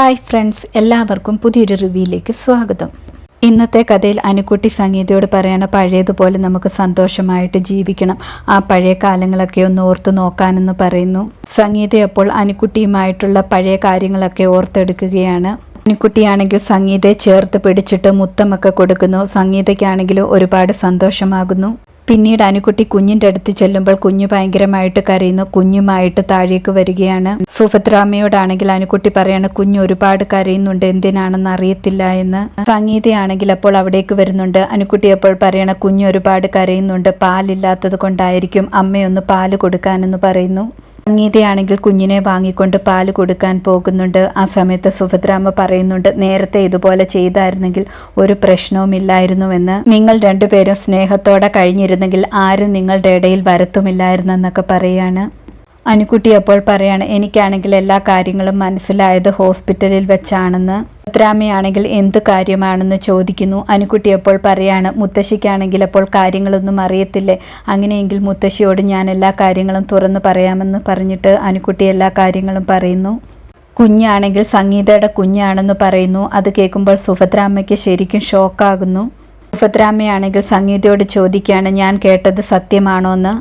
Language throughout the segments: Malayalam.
ഹായ് ഫ്രണ്ട്സ് എല്ലാവർക്കും പുതിയൊരു റിവ്യൂയിലേക്ക് സ്വാഗതം. ഇന്നത്തെ കഥയിൽ അനുക്കുട്ടി സംഗീതയോട് പറയണ പഴയതുപോലെ നമുക്ക് സന്തോഷമായിട്ട് ജീവിക്കണം. ആ പഴയ കാലങ്ങളൊക്കെ ഒന്ന് ഓർത്ത് നോക്കാനെന്ന് പറയുന്നു. സംഗീത അപ്പോൾ അനുക്കുട്ടിയുമായിട്ടുള്ള പഴയ കാര്യങ്ങളൊക്കെ ഓർത്തെടുക്കുകയാണ്. അനുക്കുട്ടിയാണെങ്കിൽ സംഗീതയെ ചേർത്ത് പിടിച്ചിട്ട് മുത്തമൊക്കെ കൊടുക്കുന്നു. സംഗീതയ്ക്കാണെങ്കിലും ഒരുപാട് സന്തോഷമാകുന്നു. പിന്നീട് അനുകുട്ടി കുഞ്ഞിന്റെ അടുത്ത് ചെല്ലുമ്പോൾ കുഞ്ഞു ഭയങ്കരമായിട്ട് കരയുന്നു. കുഞ്ഞുമായിട്ട് താഴേക്ക് വരികയാണ്. സുഭദ്രാമയോടാണെങ്കിൽ അനുകുട്ടി പറയാണ് കുഞ്ഞ് ഒരുപാട് കരയുന്നുണ്ട് എന്തിനാണെന്ന് അറിയത്തില്ല എന്ന്. സംഗീതയാണെങ്കിൽ അപ്പോൾ അവിടേക്ക് വരുന്നുണ്ട്. അനുകുട്ടി അപ്പോൾ പറയണ കുഞ്ഞ് ഒരുപാട് കരയുന്നുണ്ട് പാലില്ലാത്തത് കൊണ്ടായിരിക്കും അമ്മയൊന്ന് പാൽ കൊടുക്കാനെന്ന് പറയുന്നു. സംഗീതയാണെങ്കിൽ കുഞ്ഞിനെ വാങ്ങിക്കൊണ്ട് പാൽ കൊടുക്കാൻ പോകുന്നുണ്ട്. ആ സമയത്ത് സുഭദ്രാമ്മ പറയുന്നുണ്ട് നേരത്തെ ഇതുപോലെ ചെയ്തായിരുന്നെങ്കിൽ ഒരു പ്രശ്നവുമില്ലായിരുന്നുവെന്ന്. നിങ്ങൾ രണ്ടുപേരും സ്നേഹത്തോടെ കഴിഞ്ഞിരുന്നെങ്കിൽ ആരും നിങ്ങളുടെ ഇടയിൽ വരത്തുമില്ലായിരുന്നെന്നൊക്കെ പറയാണ്. അനുകുട്ടി അപ്പോൾ പറയാണ് എനിക്കാണെങ്കിൽ എല്ലാ കാര്യങ്ങളും മനസ്സിലായത് ഹോസ്പിറ്റലിൽ വെച്ചാണെന്ന്. ഭദ്രാമയാണെങ്കിൽ എന്ത് കാര്യമാണെന്ന് ചോദിക്കുന്നു. അനുക്കുട്ടി അപ്പോൾ പറയാണ് മുത്തശ്ശിക്കാണെങ്കിൽ അപ്പോൾ കാര്യങ്ങളൊന്നും അറിയത്തില്ലേ? അങ്ങനെയെങ്കിൽ മുത്തശ്ശിയോട് ഞാൻ എല്ലാ കാര്യങ്ങളും തുറന്ന് പറയാമെന്ന് പറഞ്ഞിട്ട് അനുക്കുട്ടി എല്ലാ കാര്യങ്ങളും പറയുന്നു. കുഞ്ഞാണെങ്കിൽ സംഗീതയുടെ കുഞ്ഞാണെന്ന് പറയുന്നു. അത് കേൾക്കുമ്പോൾ സുഭദ്രാമ്മയ്ക്ക് ശരിക്കും ഷോക്കാകുന്നു. സുഭദ്രാമ്മയാണെങ്കിൽ സംഗീതയോട് ചോദിക്കുകയാണ് ഞാൻ കേട്ടത് സത്യമാണോ എന്ന്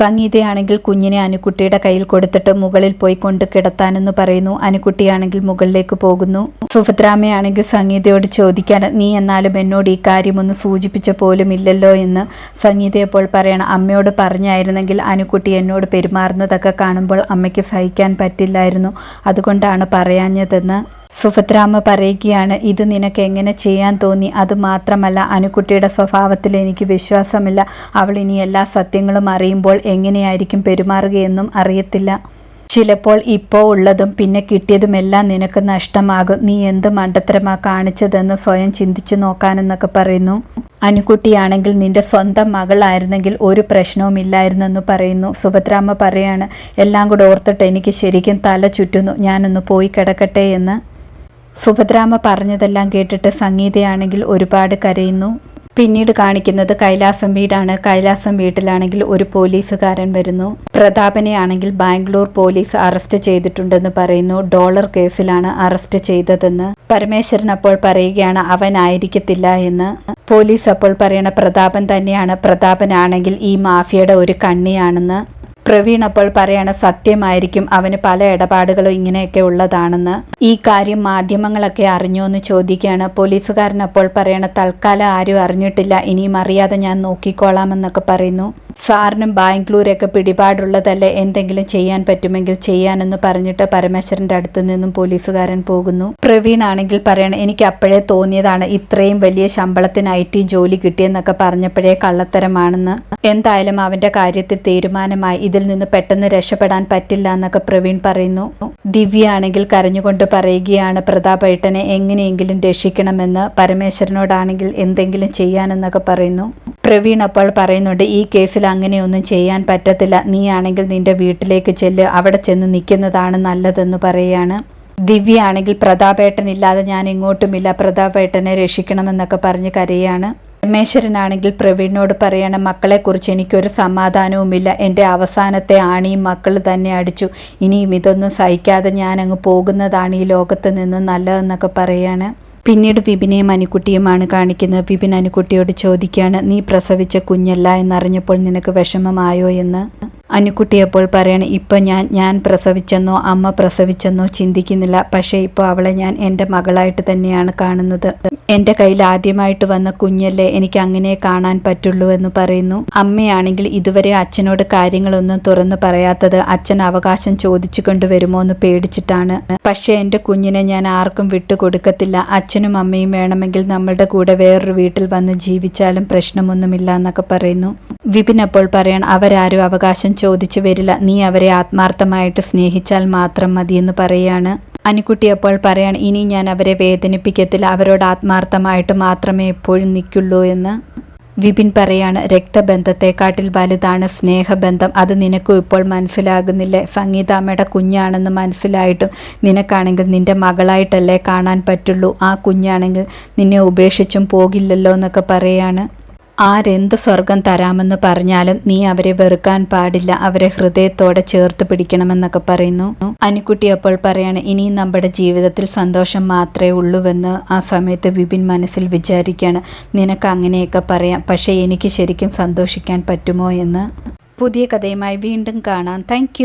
സംഗീതയാണെങ്കിൽ കുഞ്ഞിനെ അനുക്കുട്ടിയുടെ കയ്യിൽ കൊടുത്തിട്ട് മുകളിൽ പോയി കൊണ്ട് കിടത്താനെന്ന് പറയുന്നു. അനുക്കുട്ടിയാണെങ്കിൽ മുകളിലേക്ക് പോകുന്നു. സുഭദ്രാമയാണെങ്കിൽ സംഗീതയോട് ചോദിക്കാണ് നീ എന്നാലും എന്നോട് ഈ കാര്യം ഒന്ന് സൂചിപ്പിച്ച പോലും ഇല്ലല്ലോ എന്ന് സംഗീത അപ്പോൾ പറയണം. അമ്മയോട് പറഞ്ഞായിരുന്നെങ്കിൽ അനുക്കുട്ടി എന്നോട് പെരുമാറുന്നതൊക്കെ കാണുമ്പോൾ അമ്മയ്ക്ക് സഹിക്കാൻ പറ്റില്ലായിരുന്നു. അതുകൊണ്ടാണ് പറയാഞ്ഞതെന്ന് സുഭദ്രാമ്മ പറയുകയാണ് ഇത് നിനക്ക് എങ്ങനെ ചെയ്യാൻ തോന്നി? അത് മാത്രമല്ല അനുക്കുട്ടിയുടെ സ്വഭാവത്തിൽ എനിക്ക് വിശ്വാസമില്ല. അവൾ ഇനി എല്ലാ സത്യങ്ങളും അറിയുമ്പോൾ എങ്ങനെയായിരിക്കും പെരുമാറുകയെന്നും അറിയത്തില്ല. ചിലപ്പോൾ ഇപ്പോൾ ഉള്ളതും പിന്നെ കിട്ടിയതുമെല്ലാം നിനക്ക് നഷ്ടമാകും. നീ എന്ത് മണ്ടത്തരമാ കാണിച്ചതെന്ന് സ്വയം ചിന്തിച്ചു നോക്കാനെന്നൊക്കെ പറയുന്നു. അനുകുട്ടിയാണെങ്കിൽ നിന്റെ സ്വന്തം മകളായിരുന്നെങ്കിൽ ഒരു പ്രശ്നവും ഇല്ലായിരുന്നെന്ന് പറയുന്നു. സുഭദ്രാമ്മ പറയാണ് എല്ലാം കൂടെ ഓർത്തിട്ട് എനിക്ക് ശരിക്കും തല ചുറ്റുന്നു. ഞാനൊന്ന് പോയി കിടക്കട്ടെ എന്ന്. സുഭദ്രാമ്മ പറഞ്ഞതെല്ലാം കേട്ടിട്ട് സംഗീതയാണെങ്കിൽ ഒരുപാട് കരയുന്നു. പിന്നീട് കാണിക്കുന്നത് കൈലാസം വീടാണ്. കൈലാസം വീട്ടിലാണെങ്കിൽ ഒരു പോലീസുകാരൻ വരുന്നു. പ്രതാപനെ ആണെങ്കിൽ ബാംഗ്ലൂർ പോലീസ് അറസ്റ്റ് ചെയ്തിട്ടുണ്ടെന്ന് പറയുന്നു. ഡോളർ കേസിലാണ് അറസ്റ്റ് ചെയ്തതെന്ന്. പരമേശ്വരൻ അപ്പോൾ പറയുകയാണ് അവനായിരിക്കത്തില്ല എന്ന്. പോലീസ് അപ്പോൾ പറയണ പ്രതാപൻ തന്നെയാണ്. പ്രതാപനാണെങ്കിൽ ഈ മാഫിയയുടെ ഒരു കണ്ണിയാണെന്ന്. പ്രവീൺ അപ്പോൾ പറയാണ് സത്യമായിരിക്കും. അവന് പല ഇടപാടുകളും ഇങ്ങനെയൊക്കെ ഉള്ളതാണെന്ന്. ഈ കാര്യം മാധ്യമങ്ങളൊക്കെ അറിഞ്ഞോ എന്ന് ചോദിക്കുകയാണ്. പോലീസുകാരൻ അപ്പോൾ പറയണ തൽക്കാലം ആരും അറിഞ്ഞിട്ടില്ല. ഇനിയും അറിയാതെ ഞാൻ നോക്കിക്കോളാമെന്നൊക്കെ പറയുന്നു. സാറിനും ബാംഗ്ലൂരൊക്കെ പിടിപാടുള്ളതല്ലേ? എന്തെങ്കിലും ചെയ്യാൻ പറ്റുമെങ്കിൽ ചെയ്യാനെന്ന് പറഞ്ഞിട്ട് പരമേശ്വരന്റെ അടുത്ത് നിന്നും പോലീസുകാരൻ പോകുന്നു. പ്രവീൺ ആണെങ്കിൽ പറയണം എനിക്ക് അപ്പോഴേ തോന്നിയതാണ് ഇത്രയും വലിയ ശമ്പളത്തിന് ഐ ടി ജോലി കിട്ടിയെന്നൊക്കെ പറഞ്ഞപ്പോഴേ കള്ളത്തരമാണെന്ന്. എന്തായാലും അവന്റെ കാര്യത്തിൽ തീരുമാനമായി ഇതിൽ നിന്ന് പെട്ടെന്ന് രക്ഷപ്പെടാൻ പറ്റില്ല എന്നൊക്കെ പ്രവീൺ പറയുന്നു. ദിവ്യ ആണെങ്കിൽ കരഞ്ഞുകൊണ്ട് പറയുകയാണ് പ്രതാപേട്ടനെ എങ്ങനെയെങ്കിലും രക്ഷിക്കണമെന്ന് പരമേശ്വരനോടാണെങ്കിൽ എന്തെങ്കിലും ചെയ്യാനെന്നൊക്കെ പറയുന്നു. പ്രവീൺ അപ്പോൾ പറയുന്നുണ്ട് ഈ കേസിൽ അങ്ങനെയൊന്നും ചെയ്യാൻ പറ്റത്തില്ല. നീ ആണെങ്കിൽ നിന്റെ വീട്ടിലേക്ക് ചെല്ല്. അവിടെ ചെന്ന് നിൽക്കുന്നതാണ് നല്ലതെന്ന് പറയുകയാണ്. ദിവ്യ ആണെങ്കിൽ പ്രതാപേട്ടൻ ഇല്ലാതെ ഞാൻ ഇങ്ങോട്ടുമില്ല പ്രതാപേട്ടനെ രക്ഷിക്കണമെന്നൊക്കെ പറഞ്ഞ് കരയാണ്. പരമേശ്വരനാണെങ്കിൽ പ്രവീണിനോട് പറയണം മക്കളെക്കുറിച്ച് എനിക്കൊരു സമാധാനവുമില്ല. എന്റെ അവസാനത്തെ ആണിയും മക്കൾ തന്നെ അടിച്ചു. ഇനിയും ഇതൊന്നും സഹിക്കാതെ ഞാൻ അങ്ങ് പോകുന്നതാണ് ഈ ലോകത്ത് നിന്ന് നല്ലതെന്നൊക്കെ പറയാണ്. പിന്നീട് വിപിനെയും അനുക്കുട്ടിയുമാണ് കാണിക്കുന്നത്. വിപിൻ അനുക്കുട്ടിയോട് ചോദിക്കുകയാണ് നീ പ്രസവിച്ച കുഞ്ഞല്ല എന്നറിഞ്ഞപ്പോൾ നിനക്ക് വിഷമമായോ എന്ന്? അനുക്കുട്ടി അപ്പോൾ പറയണം ഇപ്പം ഞാൻ ഞാൻ പ്രസവിച്ചെന്നോ അമ്മ പ്രസവിച്ചെന്നോ ചിന്തിക്കുന്നില്ല. പക്ഷേ ഇപ്പോൾ അവളെ ഞാൻ എന്റെ മകളായിട്ട് തന്നെയാണ് കാണുന്നത്. എന്റെ കയ്യിൽ ആദ്യമായിട്ട് വന്ന കുഞ്ഞല്ലേ എനിക്ക് അങ്ങനെ കാണാൻ പറ്റുള്ളൂ എന്ന് പറയുന്നു. അമ്മയാണെങ്കിൽ ഇതുവരെ അച്ഛനോട് കാര്യങ്ങളൊന്നും തുറന്നു പറയാത്തത് അച്ഛൻ അവകാശം ചോദിച്ചു കൊണ്ടുവരുമോ എന്ന് പേടിച്ചിട്ടാണ്. പക്ഷേ എന്റെ കുഞ്ഞിനെ ഞാൻ ആർക്കും വിട്ടുകൊടുക്കത്തില്ല. അച്ഛനും അമ്മയും വേണമെങ്കിൽ നമ്മളുടെ കൂടെ വേറൊരു വീട്ടിൽ വന്ന് ജീവിച്ചാലും പ്രശ്നമൊന്നുമില്ല എന്നൊക്കെ പറയുന്നു. വിപിൻ അപ്പോൾ പറയാൻ അവരാരും അവകാശം ചോദിച്ചു വരില്ല. നീ അവരെ ആത്മാർത്ഥമായിട്ട് സ്നേഹിച്ചാൽ മാത്രം മതിയെന്ന് പറയാണ്. അനുക്കുട്ടി പറയാൻ ഇനി ഞാൻ അവരെ വേദനിപ്പിക്കത്തില്ല. അവരോട് ആത്മാർത്ഥമായിട്ട് മാത്രമേ എപ്പോഴും നിൽക്കുള്ളൂ എന്ന്. വിപിൻ പറയാണ് രക്തബന്ധത്തെക്കാട്ടിൽ വലുതാണ് സ്നേഹബന്ധം. അത് നിനക്കും ഇപ്പോൾ മനസ്സിലാകുന്നില്ലേ? സംഗീതാമ്മയുടെ കുഞ്ഞാണെന്ന് മനസ്സിലായിട്ടും നിനക്കാണെങ്കിൽ നിന്റെ മകളായിട്ടല്ലേ കാണാൻ പറ്റുള്ളൂ. ആ കുഞ്ഞാണെങ്കിൽ നിന്നെ ഉപേക്ഷിച്ചും പോകില്ലല്ലോ എന്നൊക്കെ പറയാണ്. ആരെന്ത് സ്വർഗം തരാമെന്ന് പറഞ്ഞാലും നീ അവരെ വെറുക്കാൻ പാടില്ല. അവരെ ഹൃദയത്തോടെ ചേർത്ത് പിടിക്കണമെന്നൊക്കെ പറയുന്നു. അനുക്കുട്ടി അപ്പോൾ പറയാണ് ഇനിയും നമ്മുടെ ജീവിതത്തിൽ സന്തോഷം മാത്രമേ ഉള്ളൂവെന്ന് ആ സമയത്ത് വിപിൻ മനസ്സിൽ വിചാരിക്കുകയാണ് നിനക്ക് അങ്ങനെയൊക്കെ പറയാം പക്ഷേ എനിക്ക് ശരിക്കും സന്തോഷിക്കാൻ പറ്റുമോ എന്ന്? പുതിയ കഥയുമായി വീണ്ടും കാണാം. താങ്ക്